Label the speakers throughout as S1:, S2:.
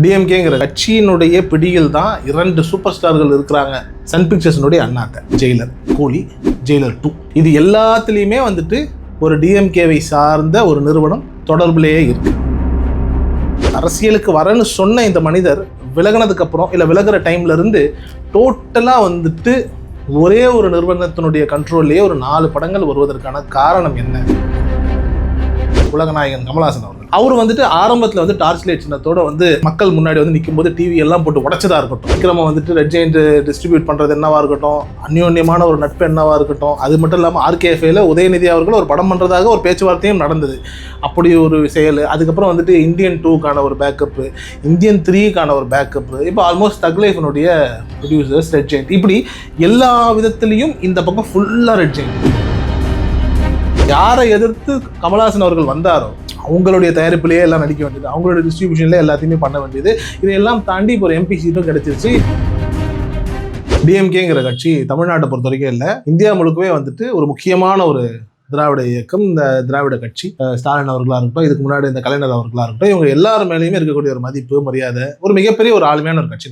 S1: டிஎம்கேங்கிற கட்சியினுடைய பிடியில் தான் இரண்டு சூப்பர் ஸ்டார்கள் இருக்கிறாங்க. Sun பிக்சர்ஸினுடைய Annaatthe Jailer Coolie Jailer two. இது எல்லாத்துலேயுமே வந்துட்டு ஒரு டிஎம்கேவை சார்ந்த ஒரு நிறுவனம் தொடர்பிலேயே இருக்கு. அரசியலுக்கு வரேன்னு சொன்ன இந்த மனிதர் விலகினதுக்கு அப்புறம் இல்லை விலகிற டைம்ல இருந்து டோட்டலாக வந்துட்டு ஒரே ஒரு நிறுவனத்தினுடைய கண்ட்ரோல்லையே ஒரு நாலு படங்கள் வருவதற்கான காரணம் என்ன? உலகநாயகன் கமல்ஹாசன் அவர்கள். அவர் வந்துட்டு ஆரம்பத்தில் வந்து டார்ச் லைட் சின்னத்தோட வந்து மக்கள் முன்னாடி வந்து நிற்கும்போது டிவி எல்லாம் போட்டு உடச்சதா இருக்கட்டும். விக்ரம வந்துட்டு ரெட் ஜெயிண்ட் டிஸ்ட்ரிபியூட் பண்ணுறது என்னவா இருக்கட்டும் அந்யோன்யமான ஒரு நட்பு என்னவா இருக்கட்டும் அது மட்டும் இல்லாமல் ஆர்கேஎஃப்ல உதயநிதி அவர்கள் ஒரு படம் பண்ணுறதாக ஒரு பேச்சுவார்த்தையும் நடந்தது. அப்படி ஒரு செயல் அதுக்கப்புறம் வந்துட்டு இந்தியன் டூக்கான ஒரு பேக்கப்பு இந்தியன் த்ரீக்கான ஒரு பேக்கப்பு இப்போ ஆல்மோஸ்ட் தக் லைஃபினுடைய ப்ரொடியூசர்ஸ் ரெட் ஜெயிண்ட் இப்படி எல்லா விதத்துலேயும் இந்த பக்கம் ஃபுல்லாக ரெட் ஜெயிண்ட் யாரை எதிர்த்து கமலஹாசன் அவர்கள் வந்தாரோ அவங்களுடைய தயாரிப்புலேயே எல்லாம் நடிக்க வேண்டியது. அவங்களுடைய டிஸ்ட்ரிபியூஷன்ல எல்லாத்தையுமே பண்ண வேண்டியது. இதையெல்லாம் தாண்டி இப்போ ஒரு எம்பி சீட்டும் கிடைச்சிருச்சு. டிஎம்கேங்கிற கட்சி தமிழ்நாட்டை பொறுத்த வரைக்கும் இல்லை. இந்தியா முழுக்கவே வந்துட்டு ஒரு முக்கியமான ஒரு திராவிட இயக்கம். இந்த திராவிட கட்சி ஸ்டாலின் அவர்களாக இருக்கட்டும் இதுக்கு முன்னாடி இந்த கலைஞர் அவர்களாக இருக்கட்டும் இவங்க எல்லார் மேலேயுமே இருக்கக்கூடிய ஒரு மதிப்பு மரியாதை ஒரு மிகப்பெரிய ஒரு ஆளுமையான ஒரு கட்சி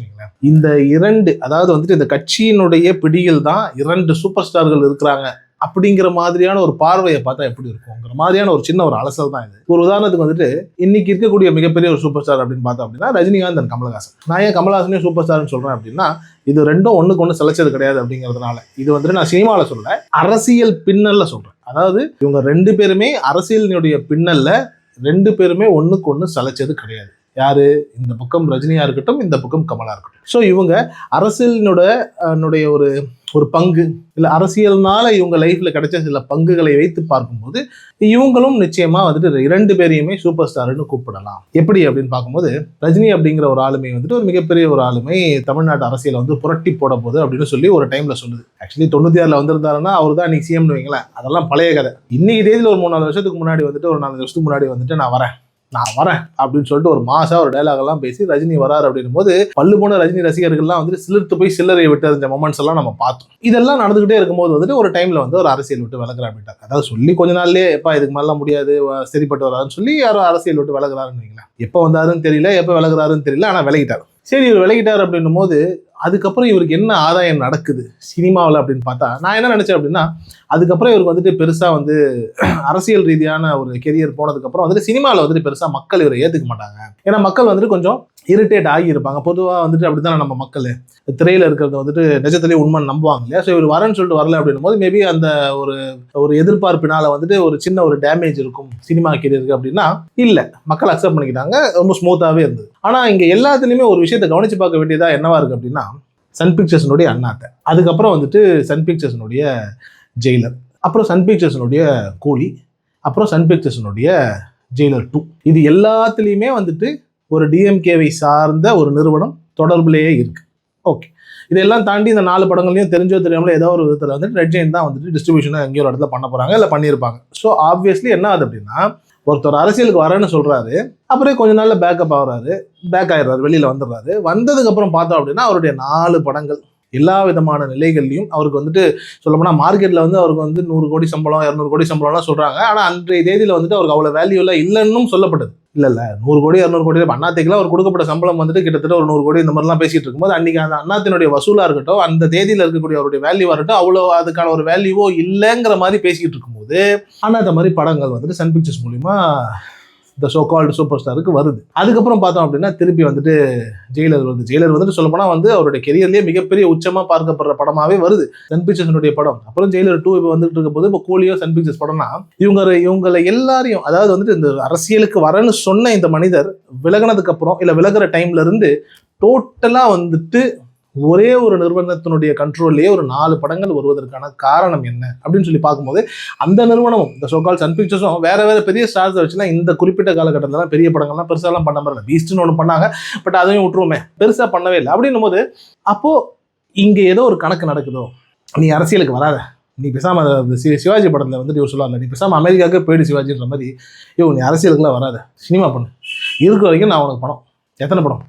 S1: இந்த இரண்டு அதாவது வந்துட்டு இந்த கட்சியினுடைய பிடியில் தான் இரண்டு சூப்பர் ஸ்டார்கள் இருக்கிறாங்க. அப்படிங்கிற மாதிரியான ஒரு பார்வையை பார்த்தா எப்படி இருக்குங்கிற மாதிரியான ஒரு சின்ன ஒரு அலசல் தான் இது. ஒரு உதாரணத்துக்கு வந்துட்டு இன்னைக்கு இருக்கக்கூடிய மிகப்பெரிய ஒரு சூப்பர் ஸ்டார் அப்படின்னு பார்த்தோம் அப்படின்னா ரஜினிகாந்த் அண்ட் கமலஹாசன். நான் ஏன் கமலஹாசனே சூப்பர் ஸ்டார்னு சொல்றேன் அப்படின்னா இது ரெண்டும் ஒண்ணுக்கு ஒன்று சிலைச்சது கிடையாது அப்படிங்கிறதுனால. இது வந்துட்டு நான் சினிமாவில் சொல்ல அரசியல் பின்னல்ல சொல்றேன். அதாவது இவங்க ரெண்டு பேருமே அரசியலினுடைய பின்னல்ல ரெண்டு பேருமே ஒன்றுக்கு ஒன்று சலைச்சது கிடையாது. யாரு? இந்த பக்கம் ரஜினியா இருக்கட்டும் இந்த பக்கம் கமலா இருக்கட்டும். ஸோ இவங்க அரசியலினோட அதனுடைய ஒரு ஒரு பங்கு இல்லை அரசியல்னால இவங்க லைஃப்ல கிடைச்ச சில பங்குகளை வைத்து பார்க்கும்போது இவங்களும் நிச்சயமா வந்துட்டு இரண்டு பேரையுமே சூப்பர் ஸ்டார்னு கூப்பிடலாம். எப்படி அப்படின்னு பார்க்கும்போது ரஜினி அப்படிங்கிற ஒரு ஆளுமை வந்துட்டு ஒரு மிகப்பெரிய ஒரு ஆளுமை தமிழ்நாட்டு அரசியலை வந்து புரட்டி போட போகுது அப்படின்னு சொல்லி ஒரு டைம்ல சொல்லுது ஆக்சுவலி தொண்ணூத்தி ஆறுல வந்திருந்தாருன்னா அவர் தான் இன்னைக்கு சிஎம்னு வைங்களேன். அதெல்லாம் பழைய கதை. இன்னைக்கு தேதியில் ஒரு மூணு நாலு வருஷத்துக்கு முன்னாடி வந்துட்டு ஒரு நாலு வருஷத்துக்கு முன்னாடி வந்துட்டு நான் வரேன். நான் வரேன் அப்படின்னு சொல்லிட்டு ஒரு மாசா ஒரு டைலாக் எல்லாம் பேசி ரஜினி வராரு அப்படின்னும் போது பல்லு போன ரஜினி ரசிகர்கள்லாம் வந்துட்டு சிலிர்த்து போய் சில்லறை விட்டு அந்த மொமெண்ட்ஸ் எல்லாம் நம்ம பார்த்தோம். இதெல்லாம் நடந்துகிட்டே இருக்கும்போது வந்துட்டு ஒரு டைம்ல வந்து ஒரு அரசியல் விட்டு விலகுற அப்படின்ட்டார். அதாவது சொல்லி கொஞ்ச நாள்லயே எப்பா இதுக்கு மேலாம் முடியாது சரிப்பட்டு வராதுன்னு சொல்லி யாரோ அரசியல் விட்டு விலகுறாருன்னு வைங்களேன். எப்போ வந்தாருன்னு தெரியல எப்போ விளக்குறாருன்னு தெரியல ஆனா விலகிட்டார். சரி இவர் விலகிட்டார் அப்படின்னும் போது அதுக்கப்புறம் இவருக்கு என்ன ஆதாயம் நடக்குது சினிமாவில் அப்படின்னு பார்த்தா நான் என்ன நினச்சேன் அப்படின்னா அதுக்கப்புறம் இவருக்கு வந்துட்டு பெருசாக வந்து அரசியல் ரீதியான ஒரு கெரியர் போனதுக்கப்புறம் வந்துட்டு சினிமாவில் வந்துட்டு பெருசாக மக்கள் இவரை ஏற்றுக்க மாட்டாங்க. ஏன்னா மக்கள் வந்துட்டு கொஞ்சம் இரிட்டேட் ஆகியிருப்பாங்க. பொதுவாக வந்துட்டு அப்படித்தானே நம்ம மக்கள்? திரையில் இருக்கிறத வந்துட்டு நிஜத்திலேயே உண்மை நம்புவாங்க இல்லையா? ஸோ இவர் வரேன்னு சொல்லிட்டு வரல அப்படின்னும் போது மேபி அந்த ஒரு ஒரு எதிர்பார்ப்பினால் வந்துட்டு ஒரு சின்ன ஒரு டேமேஜ் இருக்கும் சினிமா கெரியருக்கு அப்படின்னா இல்லை. மக்கள் அக்செப்ட் பண்ணிக்கிட்டாங்க. ரொம்ப ஸ்மூத்தாகவே இருந்தது. ஆனால் இங்கே எல்லாத்துலேயுமே ஒரு விஷயத்தை கவனித்து பார்க்க வேண்டியதாக என்னவா இருக்குது அப்படின்னா சன் பிக்சர்ஸ்னுடைய அண்ணாத்தை. அதுக்கப்புறம் வந்துட்டு சன் பிக்சர்ஸ்னுடைய ஜெயிலர் அப்புறம் சன் பிக்சர்ஸ்னுடைய கூலி. அப்புறம் சன் பிக்சர்ஸ்னுடைய ஜெயிலர் டூ இது எல்லாத்துலேயுமே வந்துட்டு ஒரு டிஎம்கேவை சார்ந்த ஒரு நிறுவனம் தொடர்புலேயே இருக்குது ஓகே இதெல்லாம் தாண்டி இந்த நாலு படங்களையும் தெரிஞ்சோ தெரியாமல் ஏதோ ஒரு விதத்தில் வந்து ரெட் ஜெயின் தான் வந்துட்டு டிஸ்ட்ரிபியூஷனை எங்கேயோ ஒரு இடத்துல பண்ண போகிறாங்க இல்லை பண்ணியிருப்பாங்க. ஸோ ஆப்வியஸ்லி என்ன ஆகுது அப்படின்னா ஒருத்தர் அரசியலுக்கு வரேன்னு சொல்கிறாரு அப்புறம் கொஞ்ச நாளில் பேக்கப் ஆகுறாரு பேக் ஆயிடுறாரு வெளியில் வந்துடுறாரு. வந்ததுக்கப்புறம் பார்த்தோம் அப்படின்னா அவருடைய நாலு படங்கள் எல்லா விதமான நிலைகள்லையும் அவருக்கு வந்துட்டு சொல்லப்போனால் மார்க்கெட்டில் வந்து அவருக்கு வந்து நூறு கோடி சம்பளம் இரநூறு கோடி சம்பளம்லாம் சொல்கிறாங்க ஆனால் அன்றைய தேதியில் வந்துட்டு அவருக்கு அவ்வளோ வேல்யூலாம் இல்லைன்னும் சொல்லப்பட்டது. இல்லை இல்லை. நூறு கோடி இரநூறு கோடி அண்ணாத்தைக்கெல்லாம் அவர் கொடுக்கப்பட்ட சம்பளம் வந்துட்டு கிட்டத்தட்ட ஒரு நூறு கோடி இந்த மாதிரிலாம் பேசிட்டு இருக்கும்போது அன்றைக்கி அந்த அண்ணாத்தினுடைய வசூலாக இருக்கட்டும் அந்த தேதியில் இருக்கக்கூடிய அவருடைய வேல்யூவாக இருக்கட்டும் அவ்வளோ அதுக்கான ஒரு வேல்யூவோ இல்லைங்கிற மாதிரி பேசிக்கிட்டு இருக்கும்போது ஆனால் மாதிரி படங்கள் வந்துட்டு சன் பிக்சர்ஸ் மூலிமா இந்த ஷோ கால்டு சூப்பர் ஸ்டாருக்கு வருது. அதுக்கப்புறம் பார்த்தோம் அப்படின்னா திருப்பி வந்துட்டு ஜெயிலர் வருது ஜெயிலர் வந்துட்டு சொல்லப்போனால் வந்து அவருடைய கெரியர்லேயே மிகப்பெரிய உச்சமாக பார்க்கப்படுற படமாகவே வருது. சன் பிக்சர்ஸனுடைய படம். அப்புறம் ஜெயிலர் டூ இப்போ வந்துட்டு இருக்கும் போது இப்போ கோலியோ சன் பிக்சர்ஸ் படம்னா இவங்க இவங்களை எல்லாரையும் அதாவது வந்துட்டு இந்த அரசியலுக்கு வரேன்னு சொன்ன இந்த மனிதர் விலகினதுக்கப்புறம் இல்லை விலகிற டைம்லேருந்து டோட்டலாக வந்துட்டு ஒரே ஒரு நிறுவனத்தினுடைய கண்ட்ரோல்லே ஒரு நாலு படங்கள் வருவதற்கான காரணம் என்ன? அப்படின்னு சொல்லி பார்க்கும்போது அந்த நிறுவனமும் இந்த சோகால் சன் பிக்சர்ஸும் வேற வேற பெரிய ஸ்டார்ஸ் வச்சுலாம் இந்த குறிப்பிட்ட காலகட்டத்தில் பெரிய படங்கள்லாம் பெருசாலாம் பண்ண மாதிரி பீஸ்ட்னு ஒன்று பண்ணாங்க பட் அதையும் விட்டுருவோமே. பெருசாக பண்ணவே இல்லை. அப்படின்னும் போது அப்போ இங்கே ஏதோ ஒரு கணக்கு நடக்குதோ? நீ அரசியலுக்கு வராத. நீ பேசாம அந்த சிவாஜி படத்தில் வந்துட்டு இவர் சொல்லுவாங்க நீ பேசாம அமெரிக்காவுக்கு போயிடு சிவாஜின்ற மாதிரி. ஐயோ நீ அரசியலுக்குலாம் வராத. சினிமா பண்ணு. இருக்கிற வரைக்கும் நான் உனக்கு படம் எத்தனை படம்?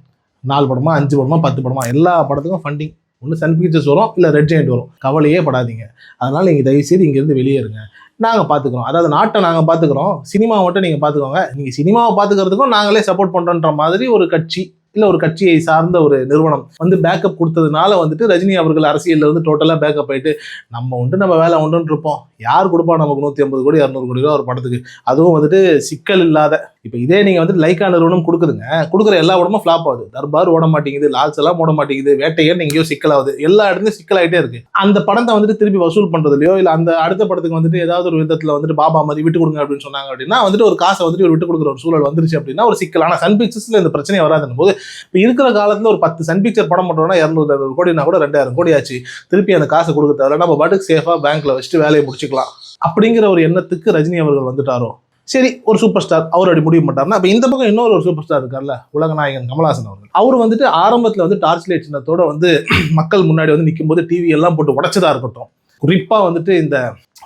S1: நாலு படமா அஞ்சு படமா பத்து படமா எல்லா படத்துக்கும் ஃபண்டிங் ஒன்று சன் பிக்சர்ஸ் வரும் இல்லை ரெட் ஜெயிண்ட் வரும். கவலையே படாதீங்க. அதனால் நீங்கள் தயவுசெய்து இங்கேருந்து வெளியேறுங்க நாங்கள் பார்த்துக்குறோம் அதாவது நாட்டை நாங்கள் பார்த்துக்குறோம் சினிமாவை மட்டும் நீங்கள் பார்த்துக்கோங்க நீங்கள் சினிமாவை பார்த்துக்கிறதுக்கும் நாங்களே சப்போர்ட் பண்ணுறோன்ற மாதிரி ஒரு கட்சி இல்லை ஒரு கட்சியை சார்ந்த ஒரு நிறுவனம் வந்து பேக்கப் கொடுத்ததுனால வந்துட்டு ரஜினி அவர்கள் அரசியலில் இருந்து டோட்டலாக பேக்கப் ஆகிட்டு நம்ம உண்டு நம்ம வேலை உண்டுன்னு இருப்போம். யார் கொடுப்பா நமக்கு நூற்றி ஐம்பது கோடி இரநூறு கோடி ரூபா ஒரு படத்துக்கு? அதுவும் வந்துட்டு சிக்கல் இல்லாத இப்போ இதே நீங்கள் வந்துட்டு லைக்கா நிறுவனம் கொடுக்குதுங்க. கொடுக்குற எல்லா படமும் ஃப்ளாப் ஆகுது. தர்பார் ஓட மாட்டேங்குது லால்ஸ் எல்லாம் ஓட மாட்டேங்குது வேட்டையன் எங்கேயோ சிக்கலாகுது எல்லா இடத்துலையும் சிக்கலாயிட்டே இருக்கு. அந்த படத்தை வந்துட்டு திருப்பி வசூல் பண்ணுறதுலையோ இல்லை அந்த அடுத்த படத்துக்கு வந்துட்டு ஏதாவது ஒரு விதத்தில் வந்துட்டு பாபா மாதிரி விட்டு கொடுங்க அப்படின்னு சொன்னாங்க அப்படின்னா வந்துட்டு ஒரு காசை வந்துட்டு ஒரு விட்டு கொடுக்குற ஒரு சூழல் வந்துருச்சு அப்படின்னா ஒரு சிக்கல். ஆனால் சன் பிக்சர்ஸில் இந்த பிரச்சனை வராதுன்னு போது இப்போ இருக்கிற காலத்தில் ஒரு பத்து சன் பிக்சர் படம் பண்ணுறோம்னா இரநூறு அறுநூறு கோடினா கூட ரெண்டாயிரம் கோடி ஆச்சு திருப்பி அந்த காசை கொடுக்க தேவையில்ல. நம்ம பாட்டுக்கு சேஃபாக பேங்க்ல வச்சுட்டு வேலையை முடிச்சுக்கலாம். அப்படிங்கிற ஒரு எண்ணத்துக்கு ரஜினி அவர்கள் வந்துட்டாரோ? சரி ஒரு சூப்பர் ஸ்டார் அவர் அப்படி முடிவு பண்ணிட்டாருன்னா அப்போ இந்த பக்கம் இன்னொரு ஒரு சூப்பர் ஸ்டார் இருக்கார்ல உலகநாயகன் கமலஹாசன் அவர்கள். அவர் வந்துட்டு ஆரம்பத்தில் வந்து டார்ச் லைட் சின்னத்தோட வந்து மக்கள் முன்னாடி வந்து நிற்கும் போது டிவி எல்லாம் போட்டு உடைச்சதா இருக்கட்டும். குறிப்பாக வந்துட்டு இந்த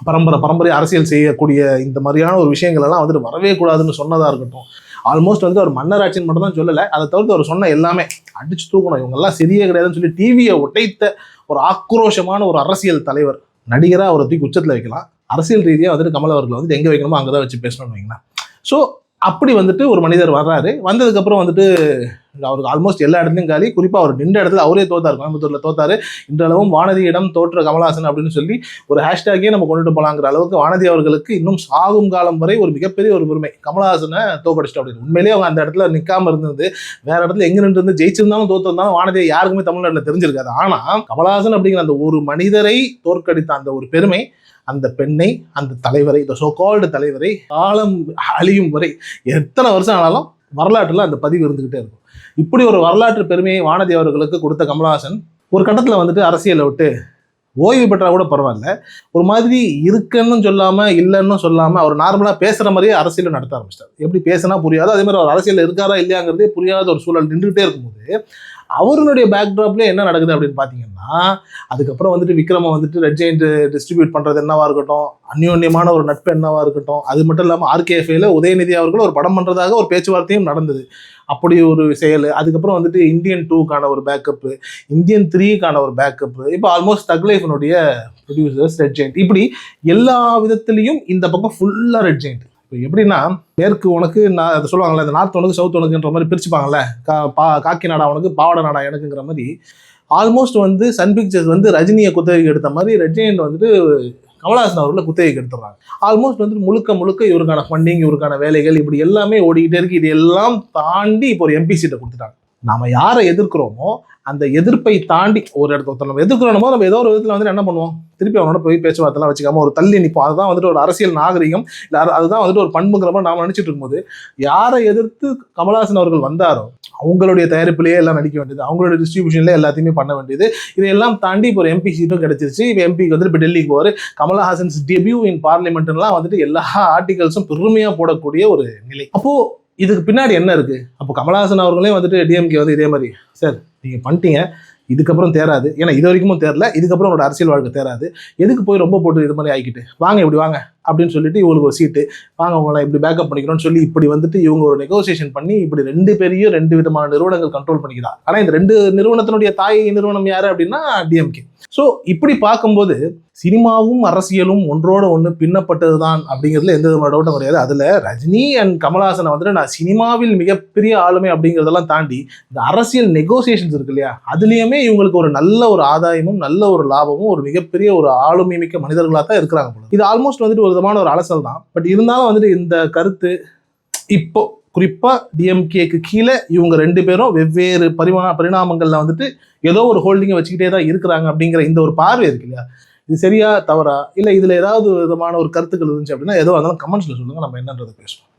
S1: பரம்பரை பரம்பரை அரசியல் செய்யக்கூடிய இந்த மாதிரியான ஒரு விஷயங்கள் எல்லாம் வந்துட்டு வரவே கூடாதுன்னு சொன்னதாக இருக்கட்டும். ஆல்மோஸ்ட் வந்து அவர் மன்னராட்சின்னு மட்டும் தான் சொல்லலை அதை தவிர்த்து அவர் சொன்ன எல்லாமே அடிச்சு தூக்கணும். இவங்கெல்லாம் சரியே கிடையாதுன்னு சொல்லி டிவியை உடைத்த ஒரு ஆக்ரோஷமான ஒரு அரசியல் தலைவர் நடிகராக அவரை தூக்கி உச்சத்தில் வைக்கலாம். அரசியல் ரீதியாக வந்துட்டு கமல் அவர்களை வந்துட்டு எங்கே வைக்கணுமோ அங்கே தான் வச்சு பேசணும்னு வைங்களேன். ஸோ அப்படி வந்துட்டு ஒரு மனிதர் வர்றாரு. வந்ததுக்கப்புறம் வந்துட்டு அவருக்கு ஆல்மோஸ்ட் எல்லா இடத்துலையும் காலி. குறிப்பாக அவர் நின்ற இடத்துல அவரே தோத்தார். கோயம்புத்தூரில் தோத்தார். இன்றளவும் வானதியிடம் தோற்ற கமலஹாசன் அப்படின்னு சொல்லி ஒரு ஹேஷ்டேக்கே நம்ம கொண்டுட்டு போகலாங்கிற அளவுக்கு வானதி அவர்களுக்கு இன்னும் சாகும் காலம் வரை ஒரு மிகப்பெரிய ஒரு பெருமை. கமலஹாசனை தோக்கடிச்சிட்டோம் அப்படின்னு. உண்மையிலேயே அவங்க அந்த இடத்துல நிற்காம இருந்தது. வேற இடத்துல எங்க நின்று இருந்து ஜெயிச்சிருந்தாலும் தோத்திருந்தாலும் வானதியை யாருக்குமே தமிழ்நாட்டில் தெரிஞ்சிருக்காது. ஆனால் கமலஹாசன் அப்படிங்கிற அந்த ஒரு மனிதரை தோற்கடித்த அந்த ஒரு பெருமை அந்த பெண்ணை அந்த தலைவரை இந்த சோ கால்டு தலைவரை காலம் அழியும் வரை எத்தனை வருஷம் ஆனாலும் வரலாற்றில் அந்த பதிவு இருந்துக்கிட்டே இருக்கும். இப்படி ஒரு வரலாற்று பெருமையை வானதி அவர்களுக்கு கொடுத்த கமலஹாசன் ஒரு கட்டத்தில் வந்துட்டு அரசியலை விட்டு ஓய்வு பெற்றா கூட பரவாயில்ல. ஒரு மாதிரி இருக்குன்னு சொல்லாமல் இல்லைன்னு சொல்லாமல் அவர் நார்மலாக பேசுகிற மாதிரியே அரசியல் நடத்த ஆரம்பிச்சிட்டார். எப்படி பேசினா புரியாது அதே மாதிரி அவர் அரசியலில் இருக்காரா இல்லையாங்கிறதே புரியாத ஒரு சூழல் நின்றுகிட்டே இருக்கும்போது அவருடைய பேக்ட்ராப்ல என்ன நடக்குது அப்படின்னு பார்த்தீங்கன்னா அதுக்கப்புறம் வந்துட்டு விக்ரம வந்துட்டு ரெட் ஜெயிண்ட் டிஸ்ட்ரிபியூட் பண்ணுறது என்னவா இருக்கட்டும் அந்யோன்யமான ஒரு நட்பு என்னவா இருக்கட்டும் அது மட்டும் இல்லாமல் ஆர்கேஎஃப்ல உதயநிதி அவர்கள் ஒரு படம் பண்ணுறதாக ஒரு பேச்சுவார்த்தையும் நடந்தது. அப்படி ஒரு செயல். அதுக்கப்புறம் வந்துட்டு இந்தியன் டூக்கான ஒரு பேக்கப்பு இந்தியன் த்ரீக்கான ஒரு பேக்கப்பு இப்போ almost Thug producers Red Giant இப்படி எல்லா விதத்துலேயும் இந்த பக்கம் ஃபுல்லாக ரெட் ஜெயிண்ட் இப்போ எப்படின்னா மேற்கு உனக்கு நான் அதை சொல்லுவாங்கல்ல இந்த நார்த் உனக்கு சவுத் உனக்குன்ற மாதிரி பிரிச்சுப்பாங்கல்ல. கா பா காக்கி நாடா உனக்கு பாவாடை நாடா எனக்குங்கிற மாதிரி ஆல்மோஸ்ட் வந்து சன் பிக்சர்ஸ் வந்து ரஜினியை குத்தகைக்கு எடுத்த மாதிரி ரஜினியன் வந்துட்டு கமலஹாசன் அவர்களை குத்தகைக்கு எடுத்துடுறாங்க. ஆல்மோஸ்ட் வந்து முழுக்க முழுக்க இவருக்கான ஃபண்டிங் இவருக்கான வேலைகள் இப்படி எல்லாமே ஓடிக்கிட்டே இருக்கு. இது எல்லாம் தாண்டி இப்போ ஒரு எம்பி சீட்டை கொடுத்துட்டாங்க. நாம் யாரை எதிர்க்கிறோமோ அந்த எதிர்ப்பை தாண்டி ஒரு இடத்த ஒருத்தர் நம்ம எதிர்க்கிறோமோ நம்ம ஏதோ ஒரு விதத்தில் வந்து என்ன பண்ணுவோம்? திருப்பி அவனோட போய் பேச்சுவார்த்தைலாம் வச்சுக்காம ஒரு தள்ளி நிற்போம் அதுதான் வந்துட்டு ஒரு அரசியல் நாகரிகம். இல்லை அதுதான் வந்துட்டு ஒரு பண்புங்கிற மாதிரி நாம் நினச்சிட்டு இருக்கும்போது யாரை எதிர்த்து கமலஹாசன் அவர்கள் வந்தாரோ அவங்களுடைய தயாரிப்புலேயே எல்லாம் நடிக்க வேண்டியது அவங்களுடைய டிஸ்ட்ரிபியூஷன்லேயே எல்லாத்தையுமே பண்ண வேண்டியது. இதையெல்லாம் தாண்டி இப்போ ஒரு எம்பி சீட்டும் கிடைச்சிருச்சு. இப்போ எம்பிக்கு வந்துட்டு இப்போ டெல்லிக்கு போவார். கமலஹாசன்ஸ் டெபியூ இன் பார்லிமெண்ட்லாம் வந்துட்டு எல்லா ஆர்டிகல்ஸும் பெருமையாக போடக்கூடிய ஒரு நிலை. அப்போது இதுக்கு பின்னாடி என்ன இருக்கு? அப்போ கமலஹாசன் அவர்களே வந்துட்டு டிஎம்கே வந்து இதே மாதிரி சார் நீங்கள் பண்ணிட்டீங்க இதுக்கப்புறம் தேராது. ஏன்னா இது வரைக்கும் தேரல இதுக்கப்புறம் உங்களோட அரசியல் வாழ்க்கை தேராது. எதுக்கு போய் ரொம்ப போட்டு இது மாதிரி ஆகிக்கிட்டு? வாங்க இப்படி வாங்க அப்படின்னு சொல்லிட்டு இவங்களுக்கு ஒரு சீட்டு வாங்க உங்களை இப்படி பேக்கப் பண்ணிக்கிறோம்னு சொல்லி இப்படி வந்துட்டு இவங்க ஒரு நெகோசியேஷன் பண்ணி இப்படி ரெண்டு பேரையும் ரெண்டு விதமான நிறுவனங்கள் கண்ட்ரோல் பண்ணிக்கிறார். ஆனால் இந்த ரெண்டு நிறுவனத்தினுடைய தாய் நிறுவனம் யார் அப்படின்னா டிஎம்கே ஸோ இப்படி பார்க்கும்போது சினிமாவும் அரசியலும் ஒன்றோட ஒன்று பின்னப்பட்டதுதான் அப்படிங்கிறதுல எந்த விதமான டவுட்டும் கிடையாது. அதில் ரஜினி அண்ட் கமல்ஹாசனை வந்துட்டு நான் சினிமாவில் மிகப்பெரிய ஆளுமை அப்படிங்கிறதெல்லாம் தாண்டி இந்த அரசியல் நெகோசியேஷன்ஸ் இருக்கு இல்லையா? அதுலேயுமே இவங்களுக்கு ஒரு நல்ல ஒரு ஆதாயமும் நல்ல ஒரு லாபமும் ஒரு மிகப்பெரிய ஒரு ஆளுமை மிக்க மனிதர்களாக தான் இருக்கிறாங்க போல. இது ஆல்மோஸ்ட் வந்துட்டு ஒரு விதமான ஒரு அலசல் தான் பட் இருந்தாலும் வந்துட்டு இந்த கருத்து இப்போ குறிப்பாக டிஎம்கேக்கு கீழே இவங்க ரெண்டு பேரும் வெவ்வேறு பரிமா பரிணாமங்களில் வந்துட்டு ஏதோ ஒரு ஹோல்டிங்கை வச்சுக்கிட்டே தான் இருக்கிறாங்க அப்படிங்கிற இந்த ஒரு பார்வை இருக்கு இல்லையா? இது சரியா தவறா? இல்லை இதில் ஏதாவது விதமான ஒரு கருத்துக்கள் இருந்துச்சு அப்படின்னா ஏதோ அதெல்லாம் கமெண்ட்ஸில் சொல்லுங்கள் நம்ம என்னன்றதை பேசுவோம்.